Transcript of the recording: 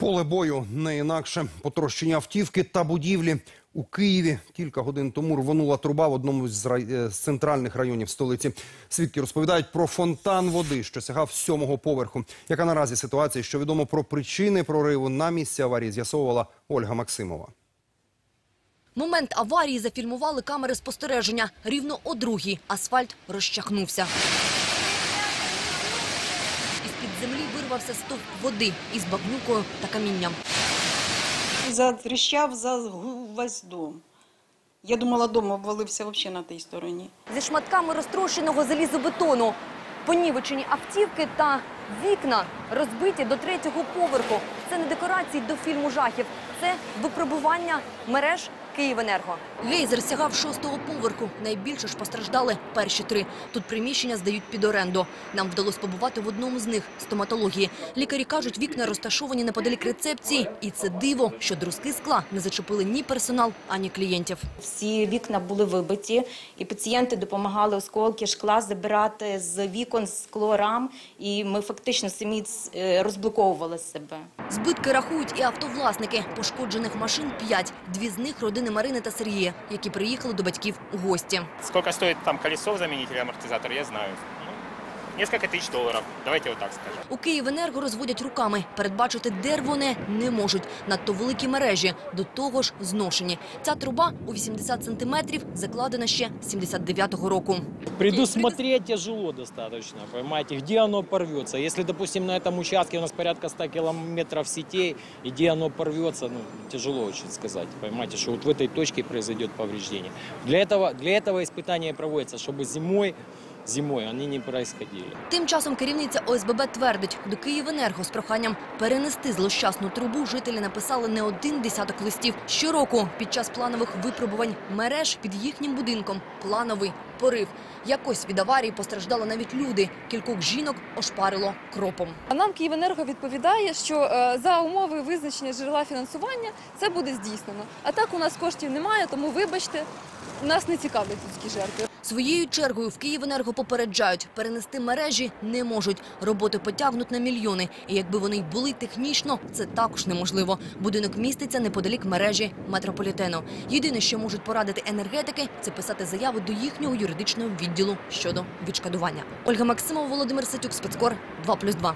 Поле бою не інакше. Потрощення автівки та будівлі. У Києві кілька годин тому рвонула труба в одному з, рай... е, з центральних районів столиці. Свідки розповідають про фонтан води, що сягав сьомого поверху. Яка наразі ситуація, що відомо про причини прориву на місці аварії, з'ясовувала Ольга Максимова. Момент аварії зафільмували камери спостереження. Рівно о другій асфальт розчахнувся. Вирвався стовп води із багнюкою та камінням. Затріщав за весь дом. Я думала, дом обвалився взагалі на тій стороні. Зі шматками розтрощеного залізобетону, понівечені автівки та вікна розбиті до третього поверху. Це не декорації до фільму жахів, це випробування мереж Київенерго. Гейзер сягав шостого поверху. Найбільше ж постраждали перші три. Тут приміщення здають під оренду. Нам вдалося побувати в одному з них стоматології. Лікарі кажуть, вікна розташовані неподалік рецепції, і це диво, що друзки скла не зачепили ні персонал, ані клієнтів. Всі вікна були вибиті, і пацієнти допомагали осколки шкла забирати з вікон склорам, і ми фактично самі е, розблоковували себе. Збитки рахують і автовласники. Пошкоджених машин п'ять. Дві з них родини Марини та Сергія, які приїхали до батьків у гості. Скільки стоїть там колесо замінити амортизатор, я знаю Ну, несколько тысяч долларов, давайте вот так скажем. У Київенерго розводять руками. Передбачити, де рвоне не можуть. Надто великі мережі. До того ж зношені. Ця труба у 80 сантиметрів закладена ще 79-го року. Предусмотреть тяжело достаточно, понимаете, где оно порвется. Если, допустим, на этом участке у нас порядка 100 километров сетей, и где оно порвется, ну, тяжело очень сказать, понимаете, что вот в этой точке произойдет повреждение. Для этого, для этого испытания проводятся, чтобы зимой, зимой они не происходили. Тим часом керівниця ОСББ твердить, до Київенерго з проханням перенести злощасну трубу жителі написали не один десяток листів. Щороку під час планових випробувань мереж під їхнім будинком плановий порив. Якось від аварії постраждали навіть люди. Кількох жінок ошпарило кропом. А нам Київенерго відповідає, що е, за умови визначення джерела фінансування це буде здійснено. А так у нас коштів немає, тому вибачте, нас не цікавлять людські жертви. Своєю чергою в Київенерго попереджають, перенести мережі не можуть. Роботи потягнуть на мільйони. І якби вони й були технічно, це також неможливо. Будинок міститься неподалік мережі метрополітену. Єдине, що можуть порадити енергетики, це писати заяви до їхнього юридичного відділу щодо відшкодування. Ольга Максимова, Володимир Сатюк, спецкор 2+,2.